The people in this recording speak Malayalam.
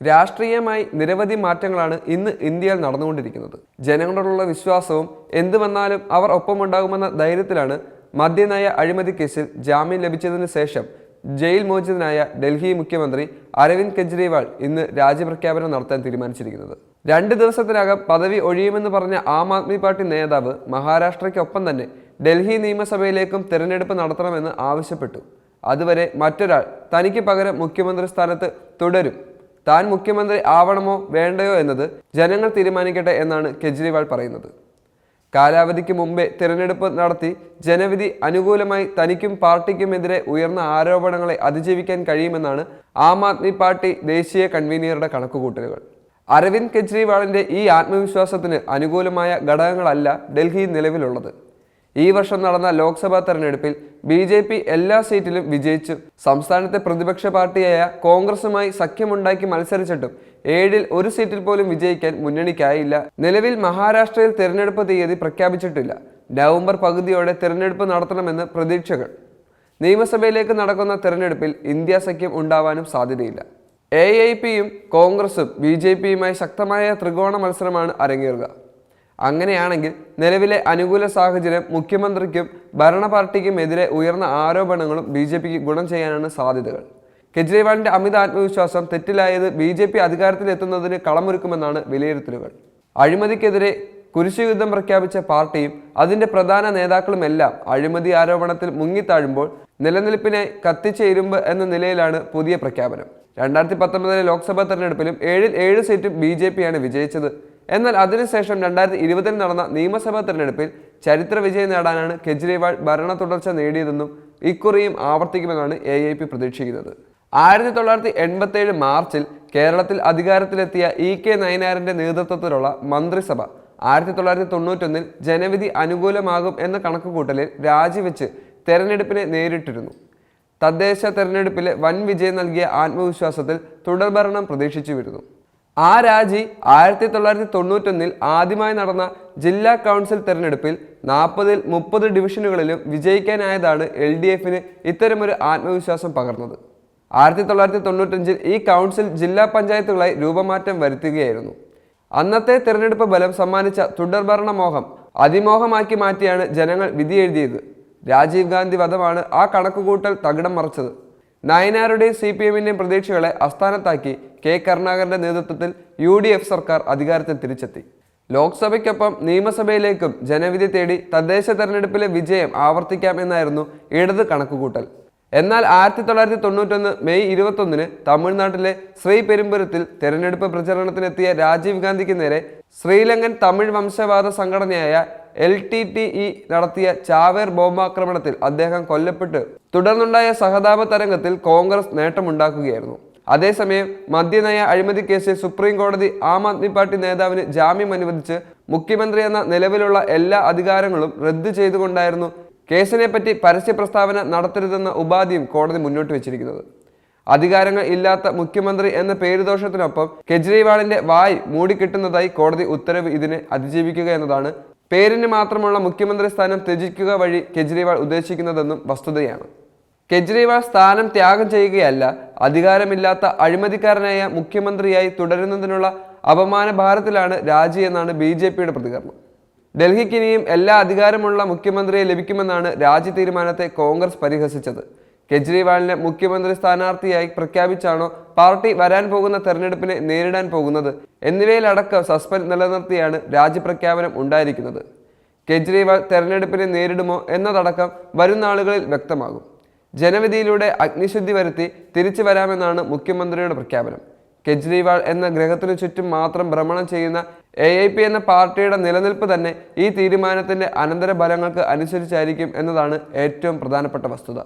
രാഷ്ട്രീയമായി നിരവധി മാറ്റങ്ങളാണ് ഇന്ന് ഇന്ത്യയിൽ നടന്നുകൊണ്ടിരിക്കുന്നത്. ജനങ്ങളോടുള്ള വിശ്വാസവും എന്തു വന്നാലും അവർ ഒപ്പമുണ്ടാകുമെന്ന ധൈര്യത്തിലാണ് മദ്യനയ അഴിമതി കേസിൽ ജാമ്യം ലഭിച്ചതിന് ശേഷം ജയിൽ മോചിതനായ ഡൽഹി മുഖ്യമന്ത്രി അരവിന്ദ് കെജ്രിവാൾ ഇന്ന് രാജ്യപ്രഖ്യാപനം നടത്താൻ തീരുമാനിച്ചിരിക്കുന്നത്. രണ്ട് ദിവസത്തിനകം പദവി ഒഴിയുമെന്ന് പറഞ്ഞ ആം ആദ്മി പാർട്ടി നേതാവ് മഹാരാഷ്ട്രയ്ക്കൊപ്പം തന്നെ ഡൽഹി നിയമസഭയിലേക്കും തിരഞ്ഞെടുപ്പ് നടത്തണമെന്ന് ആവശ്യപ്പെട്ടു. അതുവരെ മറ്റൊരാൾ തനിക്ക് പകരം മുഖ്യമന്ത്രി സ്ഥാനത്ത് തുടരും താൻ മുഖ്യമന്ത്രി ആവണമോ വേണ്ടയോ എന്നത് ജനങ്ങൾ തീരുമാനിക്കട്ടെ എന്നാണ് കെജ്രിവാൾ പറയുന്നത്. കാലാവധിക്ക് മുമ്പേ തിരഞ്ഞെടുപ്പ് നടത്തി ജനവിധി അനുകൂലമായി തനിക്കും പാർട്ടിക്കുമെതിരെ ഉയർന്ന ആരോപണങ്ങളെ അതിജീവിക്കാൻ കഴിയുമെന്നാണ് ആം ആദ്മി പാർട്ടി ദേശീയ കൺവീനറുടെ കണക്കുകൂട്ടലുകൾ. അരവിന്ദ് കെജ്രിവാളിന്റെ ഈ ആത്മവിശ്വാസത്തിന് അനുകൂലമായ ഘടകങ്ങളല്ല ഡൽഹി നിലവിലുള്ളത്. ഈ വർഷം നടന്ന ലോക്സഭാ തെരഞ്ഞെടുപ്പിൽ ബി ജെ പി എല്ലാ സീറ്റിലും വിജയിച്ചു. സംസ്ഥാനത്തെ പ്രതിപക്ഷ പാർട്ടിയായ കോൺഗ്രസുമായി സഖ്യമുണ്ടാക്കി മത്സരിച്ചിട്ടും ഏഴിൽ ഒരു സീറ്റിൽ പോലും വിജയിക്കാൻ മുന്നണിക്കായില്ല. നിലവിൽ മഹാരാഷ്ട്രയിൽ തിരഞ്ഞെടുപ്പ് തീയതി പ്രഖ്യാപിച്ചിട്ടില്ല. നവംബർ പകുതിയോടെ തിരഞ്ഞെടുപ്പ് നടത്തണമെന്ന് പ്രതീക്ഷകൾ. നിയമസഭയിലേക്ക് നടക്കുന്ന തെരഞ്ഞെടുപ്പിൽ ഇന്ത്യ സഖ്യം ഉണ്ടാവാനും സാധ്യതയില്ല. എ ഐ പിയും കോൺഗ്രസും ബി ജെ പിയുമായി ശക്തമായ ത്രികോണ മത്സരമാണ് അരങ്ങേറുക. അങ്ങനെയാണെങ്കിൽ നിലവിലെ അനുകൂല സാഹചര്യം മുഖ്യമന്ത്രിക്കും ഭരണ പാർട്ടിക്കും എതിരെ ഉയർന്ന ആരോപണങ്ങളും ബി ജെ പിക്ക് ഗുണം ചെയ്യാനാണ് സാധ്യതകൾ. കെജ്രിവാളിന്റെ അമിത ആത്മവിശ്വാസം തെറ്റിലായത് ബി ജെ പി അധികാരത്തിലെത്തുന്നതിന് കളമൊരുക്കുമെന്നാണ് വിലയിരുത്തലുകൾ. അഴിമതിക്കെതിരെ കുരിശുയുദ്ധം പ്രഖ്യാപിച്ച പാർട്ടിയും അതിന്റെ പ്രധാന നേതാക്കളുമെല്ലാം അഴിമതി ആരോപണത്തിൽ മുങ്ങിത്താഴുമ്പോൾ നിലനിൽപ്പിനെ കത്തിച്ച ഇരുമ്പ് എന്ന നിലയിലാണ് പുതിയ പ്രഖ്യാപനം. രണ്ടായിരത്തി പത്തൊമ്പതിലെ ലോക്സഭാ തെരഞ്ഞെടുപ്പിലും ഏഴിൽ ഏഴ് സീറ്റും ബി ജെ പിയാണ് വിജയിച്ചത്. എന്നാൽ അതിനുശേഷം രണ്ടായിരത്തി ഇരുപതിൽ നടന്ന നിയമസഭാ തെരഞ്ഞെടുപ്പിൽ ചരിത്ര വിജയം നേടാനാണ് കെജ്രിവാൾ ഭരണ തുടർച്ച നേടിയതെന്നും ഇക്കുറിയും ആവർത്തിക്കുമെന്നാണ് എ ഐ പി പ്രതീക്ഷിക്കുന്നത്. ആയിരത്തി തൊള്ളായിരത്തി എൺപത്തി ഏഴ് മാർച്ചിൽ കേരളത്തിൽ അധികാരത്തിലെത്തിയ ഇ കെ നയനാറിന്റെ നേതൃത്വത്തിലുള്ള മന്ത്രിസഭ ആയിരത്തി തൊള്ളായിരത്തി തൊണ്ണൂറ്റൊന്നിൽ ജനവിധി അനുകൂലമാകും എന്ന കണക്കുകൂട്ടലിൽ രാജിവെച്ച് തെരഞ്ഞെടുപ്പിനെ നേരിട്ടിരുന്നു. തദ്ദേശ തെരഞ്ഞെടുപ്പിലെ വൻ വിജയം നൽകിയ ആത്മവിശ്വാസത്തിൽ തുടർഭരണം പ്രതീക്ഷിച്ചു വരുന്നു ആ രാജി ആയിരത്തി തൊള്ളായിരത്തി തൊണ്ണൂറ്റൊന്നിൽ ആദ്യമായി നടന്ന ജില്ലാ കൗൺസിൽ തെരഞ്ഞെടുപ്പിൽ നാൽപ്പതിൽ മുപ്പത് ഡിവിഷനുകളിലും വിജയിക്കാനായതാണ് എൽ ഡി എഫിന് ഇത്തരമൊരു ആത്മവിശ്വാസം പകർന്നത്. ആയിരത്തി തൊള്ളായിരത്തി തൊണ്ണൂറ്റഞ്ചിൽ ഈ കൗൺസിൽ ജില്ലാ പഞ്ചായത്തുകളായി രൂപമാറ്റം വരുത്തുകയായിരുന്നു. അന്നത്തെ തെരഞ്ഞെടുപ്പ് ബലം സമ്മാനിച്ച തുടർഭരണ മോഹം അതിമോഹമാക്കി മാറ്റിയാണ് ജനങ്ങൾ വിധിയെഴുതിയത്. രാജീവ് ഗാന്ധി വധമാണ് ആ കണക്കുകൂട്ടൽ തകിടം മറിച്ചത്. നയനാരുടെയും സി പി എമ്മിന്റെയും പ്രതീക്ഷകളെ അസ്ഥാനത്താക്കി കെ കരുണാകരന്റെ നേതൃത്വത്തിൽ യു ഡി എഫ് സർക്കാർ അധികാരത്തിൽ തിരിച്ചെത്തി. ലോക്സഭയ്ക്കൊപ്പം നിയമസഭയിലേക്കും ജനവിധി തേടി തദ്ദേശ തെരഞ്ഞെടുപ്പിലെ വിജയം ആവർത്തിക്കാം എന്നായിരുന്നു ഇടത് കണക്കുകൂട്ടൽ. എന്നാൽ ആയിരത്തി തൊള്ളായിരത്തി തൊണ്ണൂറ്റൊന്ന് മെയ് ഇരുപത്തൊന്നിന് തമിഴ്നാട്ടിലെ ശ്രീ പെരുമ്പുരത്തിൽ തെരഞ്ഞെടുപ്പ് പ്രചരണത്തിനെത്തിയ രാജീവ് ഗാന്ധിക്ക് നേരെ ശ്രീലങ്കൻ തമിഴ് വംശവാദ സംഘടനയായ എൽ ടി ടി ഇ നടത്തിയ ചാവേർ ബോംബാക്രമണത്തിൽ അദ്ദേഹം കൊല്ലപ്പെട്ട് തുടർന്നുണ്ടായ സഹതാപ തരംഗത്തിൽ കോൺഗ്രസ് നേട്ടമുണ്ടാക്കുകയായിരുന്നു. അതേസമയം മദ്യനയ അഴിമതി കേസിൽ സുപ്രീം കോടതി ആം ആദ്മി പാർട്ടി നേതാവിന് ജാമ്യം അനുവദിച്ച് മുഖ്യമന്ത്രി എന്ന നിലവിലുള്ള എല്ലാ അധികാരങ്ങളും റദ്ദു ചെയ്തുകൊണ്ടായിരുന്നു കേസിനെപ്പറ്റി പരസ്യ പ്രസ്താവന നടത്തരുതെന്ന ഉപാധിയും കോടതി മുന്നോട്ട് വെച്ചിരിക്കുന്നത്. അധികാരങ്ങൾ ഇല്ലാത്ത മുഖ്യമന്ത്രി എന്ന പേരുദോഷത്തിനൊപ്പം കെജ്രിവാളിന്റെ വായ് മൂടിക്കിട്ടുന്നതായി കോടതി ഉത്തരവ് ഇതിനെ അതിജീവിക്കുക എന്നതാണ്. പേരിന് മാത്രമുള്ള മുഖ്യമന്ത്രി സ്ഥാനം ത്യജിക്കുക വഴി കെജ്രിവാൾ ഉദ്ദേശിക്കുന്നതെന്നും വസ്തുതയാണ്. കെജ്രിവാൾ സ്ഥാനം ത്യാഗം ചെയ്യുകയല്ല അധികാരമില്ലാത്ത അഴിമതിക്കാരനായ മുഖ്യമന്ത്രിയായി തുടരുന്നതിനുള്ള അപമാന ഭാരത്തിലാണ് രാജി എന്നാണ് ബി ജെ പിയുടെ പ്രതികരണം. ഡൽഹിക്ക് ഇനിയും എല്ലാ അധികാരമുള്ള മുഖ്യമന്ത്രിയെ ലഭിക്കുമെന്നാണ് രാജി തീരുമാനത്തെ കോൺഗ്രസ് പരിഹസിച്ചത്. കെജ്രിവാളിനെ മുഖ്യമന്ത്രി സ്ഥാനാർത്ഥിയായി പ്രഖ്യാപിച്ചാണോ പാർട്ടി വരാൻ പോകുന്ന തെരഞ്ഞെടുപ്പിനെ നേരിടാൻ പോകുന്നത് എന്നിവയിലടക്കം സസ്പെൻഡ് നിലനിർത്തിയാണ് രാജി പ്രഖ്യാപനം ഉണ്ടായിരിക്കുന്നത്. കെജ്രിവാൾ തെരഞ്ഞെടുപ്പിനെ നേരിടുമോ എന്നതടക്കം വരും നാളുകളിൽ വ്യക്തമാകും. ജനവിധിയിലൂടെ അഗ്നിശുദ്ധി വരുത്തി തിരിച്ചു വരാമെന്നാണ് മുഖ്യമന്ത്രിയുടെ പ്രഖ്യാപനം. കെജ്രിവാൾ എന്ന ഗ്രഹത്തിനു ചുറ്റും മാത്രം ഭ്രമണം ചെയ്യുന്ന എ ഐ പി എന്ന പാർട്ടിയുടെ നിലനിൽപ്പ് തന്നെ ഈ തീരുമാനത്തിന്റെ അനന്തര ഫലങ്ങൾക്ക് അനുസരിച്ചായിരിക്കും എന്നതാണ് ഏറ്റവും പ്രധാനപ്പെട്ട വസ്തുത.